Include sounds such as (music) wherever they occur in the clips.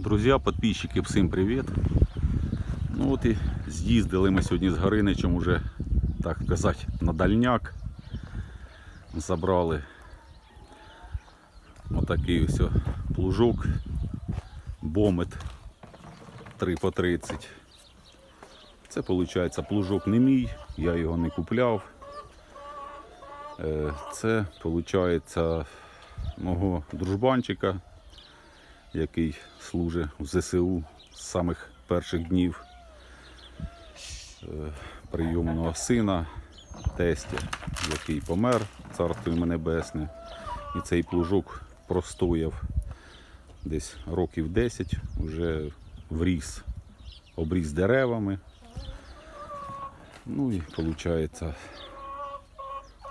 Друзі, підписчики, всім привіт. Ну от і з'їздили ми сьогодні з Гориничем уже, так сказати, на дальняк. Забрали отакий ось плужок, бомет 3 по 30. Це виходить плужок не мій, я його не купляв. Е, Це виходить мого дружбанчика, який служить в ЗСУ з самих перших днів е, прийомного сина, тестя, який помер, царство йому небесне. І цей плужок простояв десь років 10, вже вріс, обріз деревами. Ну і виходить,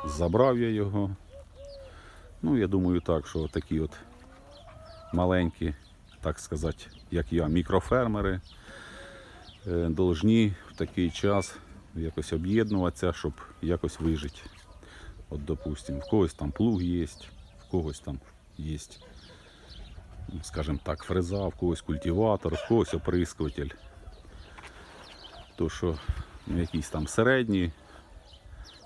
забрав я його. Ну, я думаю так, що такі от маленькі, так сказати, як я, мікрофермери, е, должні в такий час якось об'єднуватися, щоб якось вижити. От, допустим, в когось там плуг є, в когось там є, скажімо так, фреза, в когось культиватор, в когось оприскуватель. То що ну, якісь там середні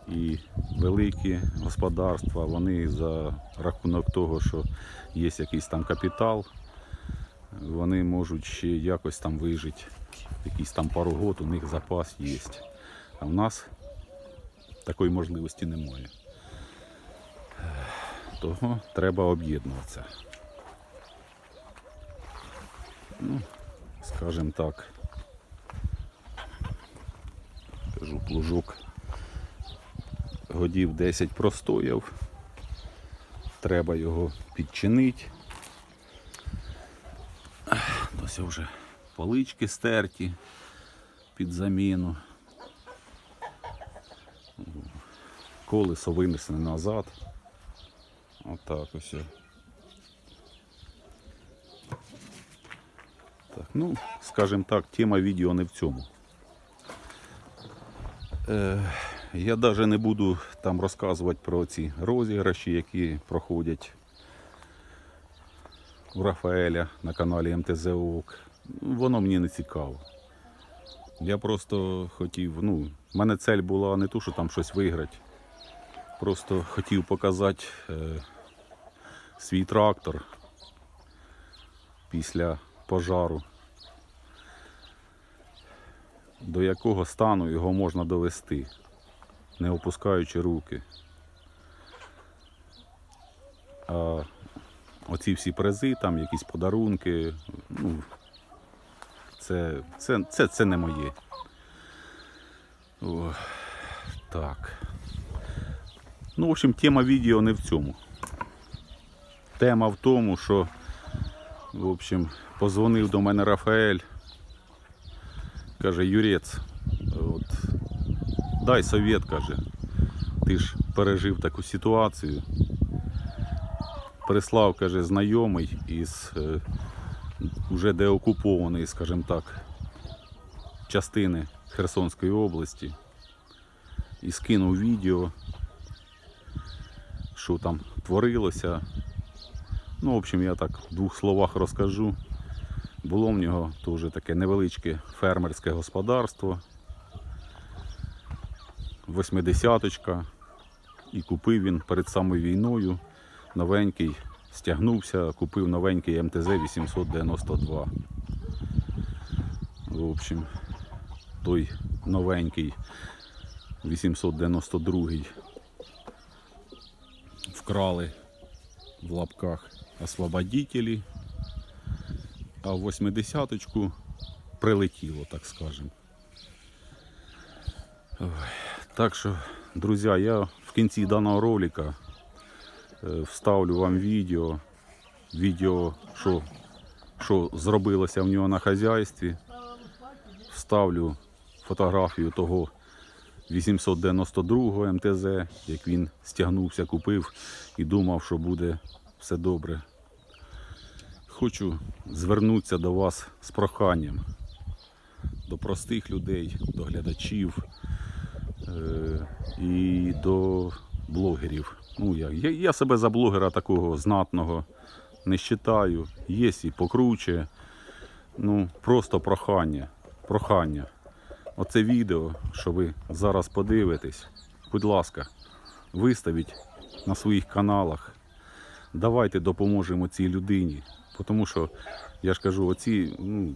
і великі господарства, вони за рахунок того, що є якийсь там капітал, вони можуть ще якось там вижити. Якийсь там пару год у них запас є. А в нас такої можливості немає. Того треба об'єднуватися. Ну, скажімо так. Кажу, плужок годів 10 простояв. Треба його підчинити. Ось вже полички стерті під заміну. Колесо винесене назад. Отак ось. Так, ну, скажімо так, тема відео не в цьому. Е, я навіть не буду там розказувати про ці розіграші, які проходять у Рафаеля на каналі МТЗ ОК. Воно мені не цікаво. Я просто хотів, ну, в мене цель була не ту, що там щось виграти. Просто хотів показати е, свій трактор після пожару, до якого стану його можна довести, не опускаючи руки. А оці всі призи, там якісь подарунки, ну, це, це, це, це не моє. О, так. Ну, в общем, тема відео не в цьому. Тема в тому, що, в общем, позвонив до мене Рафаель. Каже, Юрець, дай совет, каже. Ти ж пережив таку ситуацію. Прислав, каже, знайомий із е, уже деокупованої, скажімо так, частини Херсонської області. І скинув відео, що там творилося. Ну, в общем, я так в двох словах розкажу. Було в нього теж таке невеличке фермерське господарство. Восьмидесяточка. І купив він перед самою війною новенький, стягнувся, купив новенький МТЗ 892. В общем, той новенький 892 вкрали в лапках освободителі, а в 80-ку прилетіло, так скажемо. Ой, Так що, друзі, я в кінці даного ролика е, вставлю вам відео, відео, що, що зробилося в нього на хазяйстві. Вставлю фотографію того 892 МТЗ, як він стягнувся, купив і думав, що буде все добре. Хочу звернутися до вас з проханням, до простих людей, до глядачів і до блогерів. Ну, я, я, я себе за блогера такого знатного не вважаю. Є і покруче, ну, просто прохання. Прохання. Оце відео, що ви зараз подивитесь, будь ласка, виставіть на своїх каналах. Давайте допоможемо цій людині. Тому що, я ж кажу, оці, ну,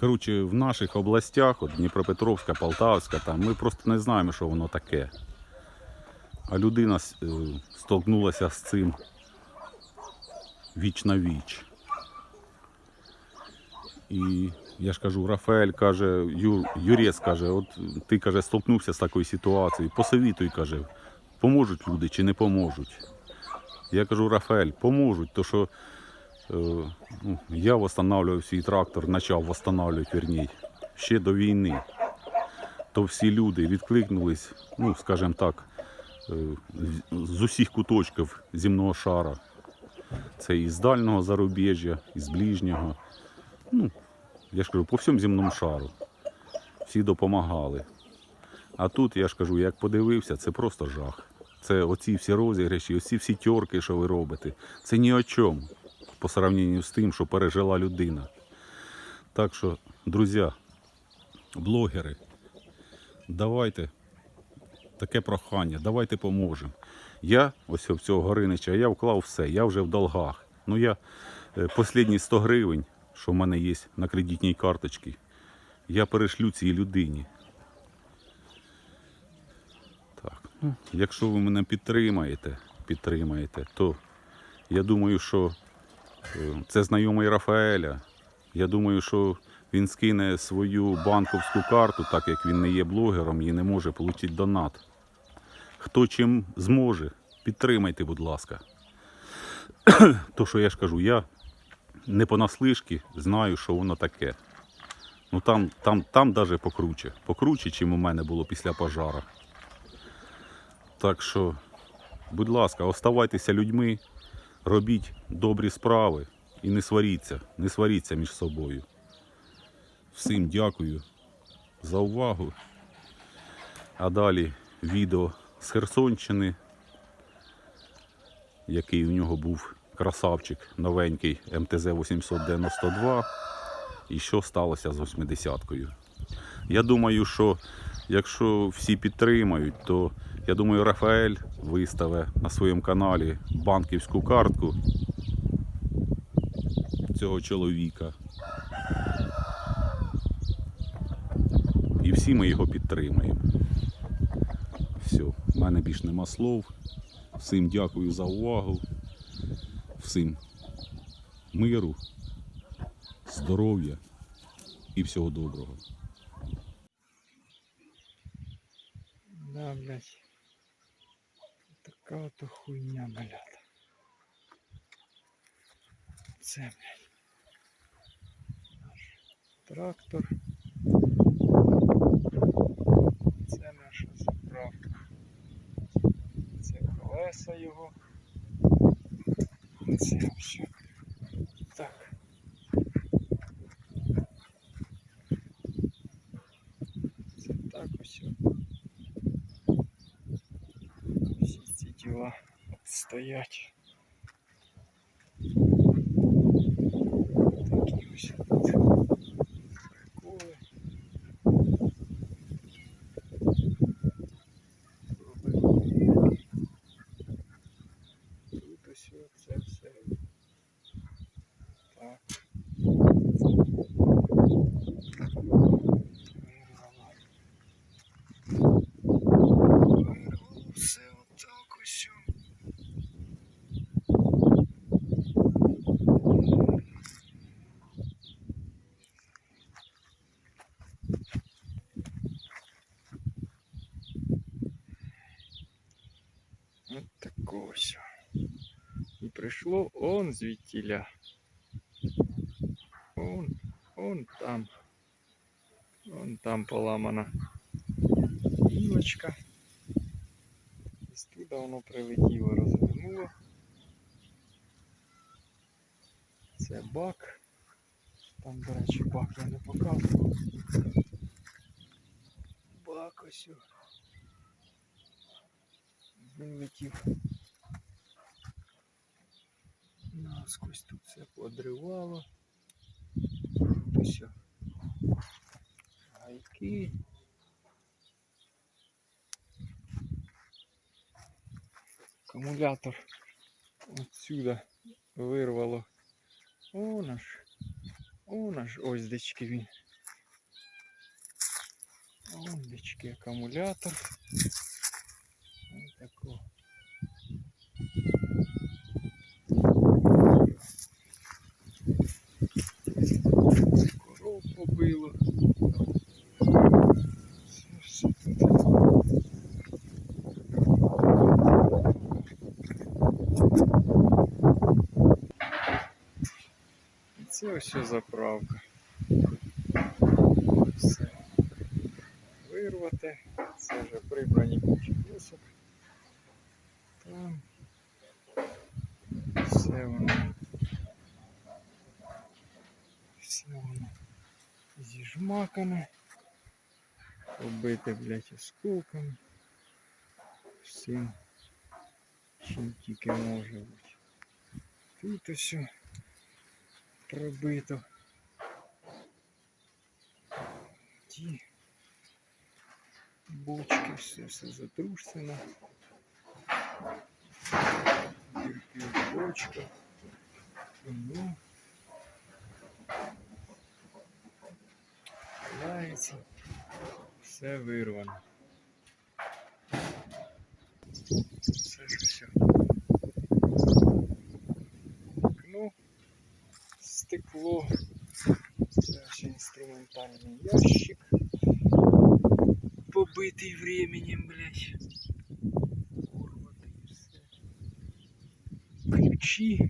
коротше, в наших областях, от Дніпропетровська, Полтавська, там, ми просто не знаємо, що воно таке. А людина е, столкнулася з цим віч на віч. І я ж кажу, Рафаель каже, Ю, Юрець каже, от ти каже, столкнувся з такою ситуацією, посовітуй, каже, поможуть люди чи не поможуть. Я кажу, Рафаель, поможуть, то що я восстанавливав свій трактор, почав восстанавливати, верній, ще до війни. То всі люди відкликнулись, ну, скажімо так, е, з усіх куточків земного шара. Це і з дальнього зарубіжжя, і з ближнього. Ну, я ж кажу, по всьому земному шару. Всі допомагали. А тут, я ж кажу, як подивився, це просто жах. Це оці всі розіграші, оці всі тьорки, що ви робите. Це ні о чому по сравненню з тим, що пережила людина. Так що, друзі, блогери, давайте таке прохання, давайте поможемо. Я, ось в цього Горинича, я вклав все, я вже в долгах. Ну я е, останні 100 гривень, що в мене є на кредитній карточці, я перешлю цій людині. Так, ну, якщо ви мене підтримаєте, підтримаєте, то я думаю, що це знайомий Рафаеля. Я думаю, що він скине свою банковську карту, так як він не є блогером і не може отримати донат. Хто чим зможе, підтримайте, будь ласка. (clears throat) То, що я ж кажу, я не понаслишки знаю, що воно таке. Ну там, там, там навіть покруче. Покруче, чим у мене було після пожара. Так що, будь ласка, оставайтеся людьми, робіть добрі справи і не сваріться, не сваріться між собою. Всім дякую за увагу. А далі відео з Херсонщини, який у нього був красавчик новенький МТЗ-892. І що сталося з 80-кою. Я думаю, що якщо всі підтримають, то я думаю, Рафаель виставить на своєму каналі банківську картку цього чоловіка. І всі ми його підтримаємо. Все, в мене більш нема слов. Всім дякую за увагу. Всім миру, здоров'я і всього доброго. Да, блядь. Така ото хуйня, блядь. Це, блядь. Наш трактор. Це наша заправка. Це колеса його. Це все. Так. Це так ось. Всі ці діла от стоять. Такі ось тут приколи. Робили. Тут ось це все. Так. Вирвало. Вирвало все отак ось. От тако ось. І прийшло он звідтіля. Он, он там. Он там поламана гілочка. І туди воно прилетіло, розвернуло. Це бак. Там, до речі, бак я не показував. Бак ось. о. Вилетів. Наскось тут все подривало. Гайки. Акумулятор отсюда вирвало. О наш. О наш ось дечки він. Дечки акумулятор. Ось тако. Коров. Це ось заправка. Все. Вирвати. Це вже прибрані кучі досок. Там. Все воно. Все воно зіжмакане. Побите, блядь, осколками. Всім, чим тільки може бути. Тут ось пробито. Ті бочки, все, все затрушено. Бочках. Ну. Валяється. Все вирвано. Все ж все. Вікно, стекло. Це ще інструментальний ящик. Побитий временем, блядь. Порватий все. Ключі.